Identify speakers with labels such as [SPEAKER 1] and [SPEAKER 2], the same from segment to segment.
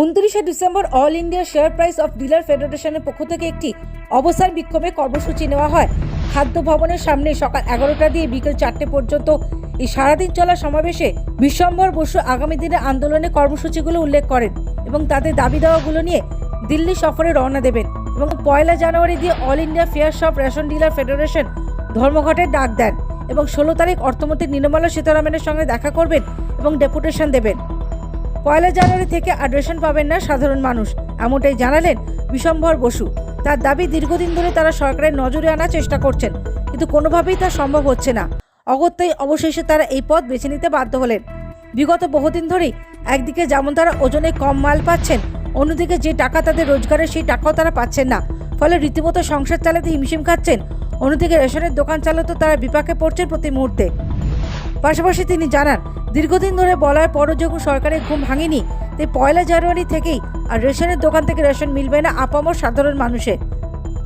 [SPEAKER 1] উনত্রিশে December all India fair price of dealer ফেডারেশনের পক্ষ থেকে একটি অবস্থান বিক্ষোভে কর্মসূচি নেওয়া হয়। খাদ্য ভবনের সামনে সকাল এগারোটা দিয়ে বিকেল চারটে পর্যন্ত এই সারাদিন চলা সমাবেশে বিশ্বম্বর বসু আগামী দিনে আন্দোলনে কর্মসূচিগুলো উল্লেখ করেন এবং তাদের দাবি দাওয়াগুলো নিয়ে দিল্লি সফরে রওনা দেবেন এবং পয়লা জানুয়ারি দিয়ে all India fair shop ration dealer federation ধর্মঘটের ডাক দেন এবং ষোলো তারিখ অর্থমন্ত্রী নির্মলা সীতারামনের সঙ্গে দেখা করবেন এবং ডেপুটেশন দেবেন। পয়লা জানুয়ারি থেকে আর রেশন পাবেন না সাধারণ মানুষ, এমনটাই জানালেন বিশম্বর বসু। তার দাবি দীর্ঘদিন ধরে তারা সরকারের নজরে আনার চেষ্টা করছেন, কিন্তু কোনোভাবেই তা সম্ভব হচ্ছে না। অগত্যাই অবশেষে তারা এই পথ বেছে নিতে বাধ্য হলেন। বিগত বহুদিন ধরেই একদিকে যেমন তারা ওজনে কম মাল পাচ্ছেন, অন্যদিকে যে টাকা তাদের রোজগারের সেই টাকাও তারা পাচ্ছেন না। ফলে রীতিমতো সংসার চালাতে হিমশিম খাচ্ছেন, অন্যদিকে রেশনের দোকান চালাতে তারা বিপাকে পড়ছেন প্রতি মুহূর্তে। পাশাপাশি তিনি জানান দীর্ঘদিন ধরে বলার পরও যখন সরকারের ঘুম ভাঙেনি তাই পয়লা জানুয়ারি থেকেই আর রেশনের দোকান থেকে রেশন মিলবে না আপামর সাধারণ মানুষের।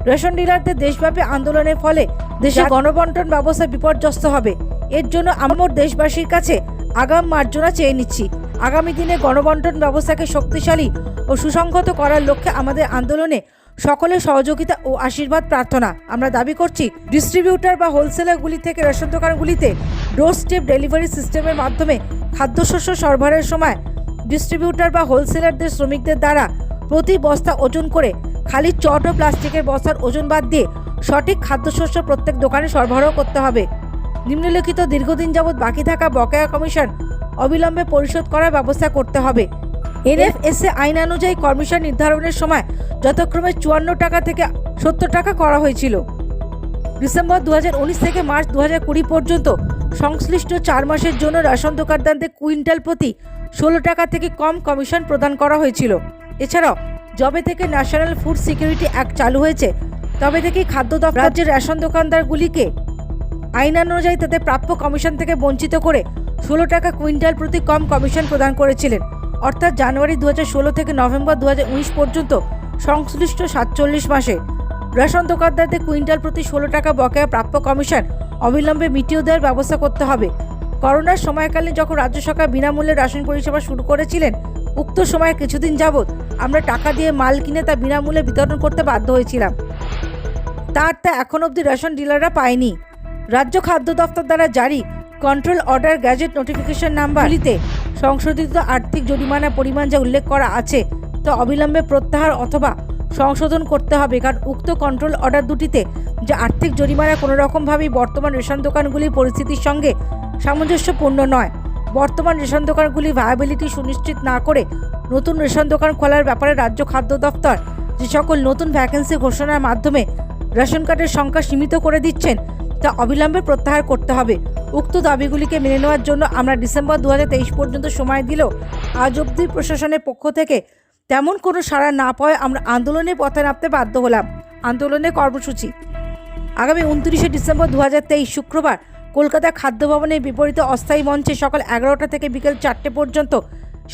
[SPEAKER 1] রেশন ডিলারদের দেশব্যাপী আন্দোলনের ফলে দেশে গণবন্টন ব্যবস্থা বিপর্যস্ত হবে। এর জন্য আমার দেশবাসীর কাছে আগাম মার্জনা চেয়ে নিচ্ছি। আগামী দিনে গণবন্টন ব্যবস্থাকে শক্তিশালী ও সুসংহত করার লক্ষ্যে আমাদের আন্দোলনে সকলের সহযোগিতা ও আশীর্বাদ প্রার্থনা। আমরা দাবি করছি, ডিস্ট্রিবিউটর বা হোলসেলারগুলি থেকে রেশন দোকানগুলিতে ডোর স্টেপ ডেলিভারি সিস্টেমের মাধ্যমে খাদ্যশস্য সরবরাহের সময় ডিস্ট্রিবিউটর বা হোলসেলারদের শ্রমিকদের দ্বারা প্রতি বস্তা ওজন করে খালি চট ও প্লাস্টিকের বস্তার ওজন বাদ দিয়ে সঠিক খাদ্যশস্য প্রত্যেক দোকানে সরবরাহ করতে হবে। নিম্নলিখিত দীর্ঘদিন যাবৎ বাকি থাকা বকেয়া কমিশন অবিলম্বে পরিশোধ করার ব্যবস্থা করতে হবে। এনএফএসএ আইন অনুযায়ী কমিশন নির্ধারণের সময় যথাক্রমে চুয়ান্ন টাকা থেকে সত্তর টাকা করা হয়েছিল। ডিসেম্বর দু হাজার উনিশ থেকে মার্চ দু হাজার কুড়ি পর্যন্ত সংশ্লিষ্ট চার মাসের জন্য রেশন দোকানদারদের কুইন্টাল প্রতি ষোলো টাকা থেকে কম কমিশন প্রদান করা হয়েছিল। এছাড়াও, যবে থেকে ন্যাশনাল ফুড সিকিউরিটি অ্যাক্ট চালু হয়েছে, তবে থেকেই খাদ্য দপ্তর রাজ্যের রেশন দোকানদারগুলিকে আইন অনুযায়ী তাদের প্রাপ্য কমিশন থেকে বঞ্চিত করে ষোলো টাকা কুইন্টাল প্রতি কম কমিশন প্রদান করেছিলেন। অর্থাৎ জানুয়ারি দু হাজার ষোলো থেকে নভেম্বর দু হাজার উনিশ পর্যন্ত সংশ্লিষ্ট সাতচল্লিশ মাসে। রেশন দোকানদারদের কুইন্টাল প্রতি ষোলো টাকা বকেয়া প্রাপ্য কমিশন অবিলম্বে মিটিয়ে দেওয়ার ব্যবস্থা করতে হবে। করোনার সময়কালীন যখন রাজ্য সরকার বিনামূল্যে রেশন পরিষেবা শুরু করেছিলেন, উক্ত সময়ে কিছুদিন যাবৎ আমরা টাকা দিয়ে মাল কিনে তা বিনামূল্যে বিতরণ করতে বাধ্য হয়েছিলাম। তার তা এখন অবধি রেশন ডিলাররা পায়নি। রাজ্য খাদ্য দপ্তর দ্বারা জারি কন্ট্রোল অর্ডার গ্যাজেট নোটিফিকেশন নাম্বারগুলিতে সংশোধিত আর্থিক জরিমানা পরিমাণ যা উল্লেখ করা আছে, তা অবিলম্বে প্রত্যাহার অথবা সংশোধন করতে হবে। কারণ উক্ত কন্ট্রোল অর্ডার দুটিতে যে আর্থিক জরিমানা কোনো রকমভাবেই বর্তমান রেশন দোকানগুলির পরিস্থিতির সঙ্গে সামঞ্জস্যপূর্ণ নয়। বর্তমান রেশন দোকানগুলি ভায়াবিলিটি সুনিশ্চিত না করে নতুন রেশন দোকান খোলার ব্যাপারে রাজ্য খাদ্য দপ্তর যে সকল নতুন ভ্যাকেন্সি ঘোষণার মাধ্যমে রেশন কার্ডের সংখ্যা সীমিত করে দিচ্ছেন, তা অবিলম্বে প্রত্যাহার করতে হবে। উক্ত দাবিগুলিকে মেনে নেওয়ার জন্য আমরা ডিসেম্বর দু হাজার তেইশ পর্যন্ত সময় দিলেও আজ অবধি প্রশাসনের পক্ষ থেকে তেমন কোনো সাড়া না পাওয়ায় আমরা আন্দোলনের পথে নামতে বাধ্য হলাম। আন্দোলনের কর্মসূচি। আগামী উনত্রিশে ডিসেম্বর দু হাজার তেইশ শুক্রবার কলকাতা খাদ্য ভবনের বিপরীতে অস্থায়ী মঞ্চে সকাল এগারোটা থেকে বিকেল চারটে পর্যন্ত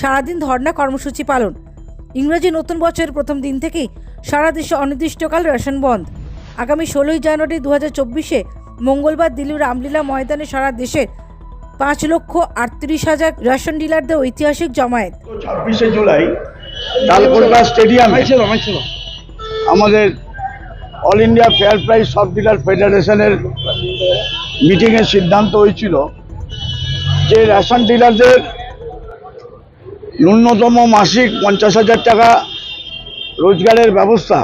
[SPEAKER 1] সারাদিন ধর্ণা কর্মসূচি পালন। ইংরেজি নতুন বছরের প্রথম দিন থেকেই সারা দেশে অনির্দিষ্টকাল রেশন বন্ধ। আগামী ষোলোই জানুয়ারি দু হাজার চব্বিশে মঙ্গলবার দিল্লির রামলীলা ময়দানে সারা দেশে পাঁচ লক্ষ আটত্রিশ হাজার রেশন ডিলারদের ঐতিহাসিক জমায়েত।
[SPEAKER 2] ছাব্বিশে জুলাই তালকোলকা স্টেডিয়ামে আমাদের অল ইন্ডিয়া ফেয়ার প্রাইস সব ডিলার ফেডারেশনের মিটিংয়ের সিদ্ধান্ত হয়েছিল যে রেশন ডিলারদের ন্যূনতম মাসিক পঞ্চাশ হাজার টাকা রোজগারের ব্যবস্থা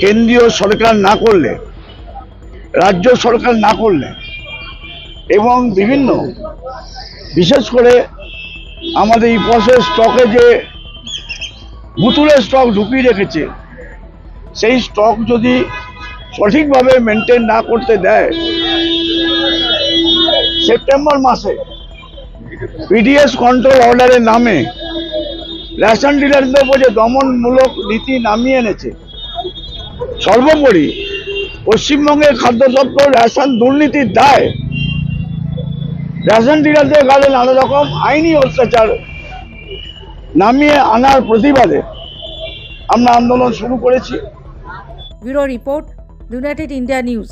[SPEAKER 2] কেন্দ্রীয় সরকার না করলে রাজ্য সরকার না করলে এবং বিভিন্ন, বিশেষ করে আমাদের এই পসের স্টকে যে বুতুলের স্টক ঢুকিয়ে রেখেছে, সেই স্টক যদি সঠিকভাবে মেনটেন না করতে দেয় সেপ্টেম্বর মাসে পিডিএস কন্ট্রোল অর্ডারের নামে রেশন ডিলারদের উপর যে দমনমূলক নীতি নামিয়ে এনেছে, সর্বোপরি পশ্চিমবঙ্গের খাদ্য দপ্তর রেশন দুর্নীতির দায়। রেশন ডিলারদের গালে নানা রকম আইনি অত্যাচার নামিয়ে আনার প্রতিবাদে আমরা আন্দোলন শুরু করেছি।
[SPEAKER 1] Bureau report, United India News.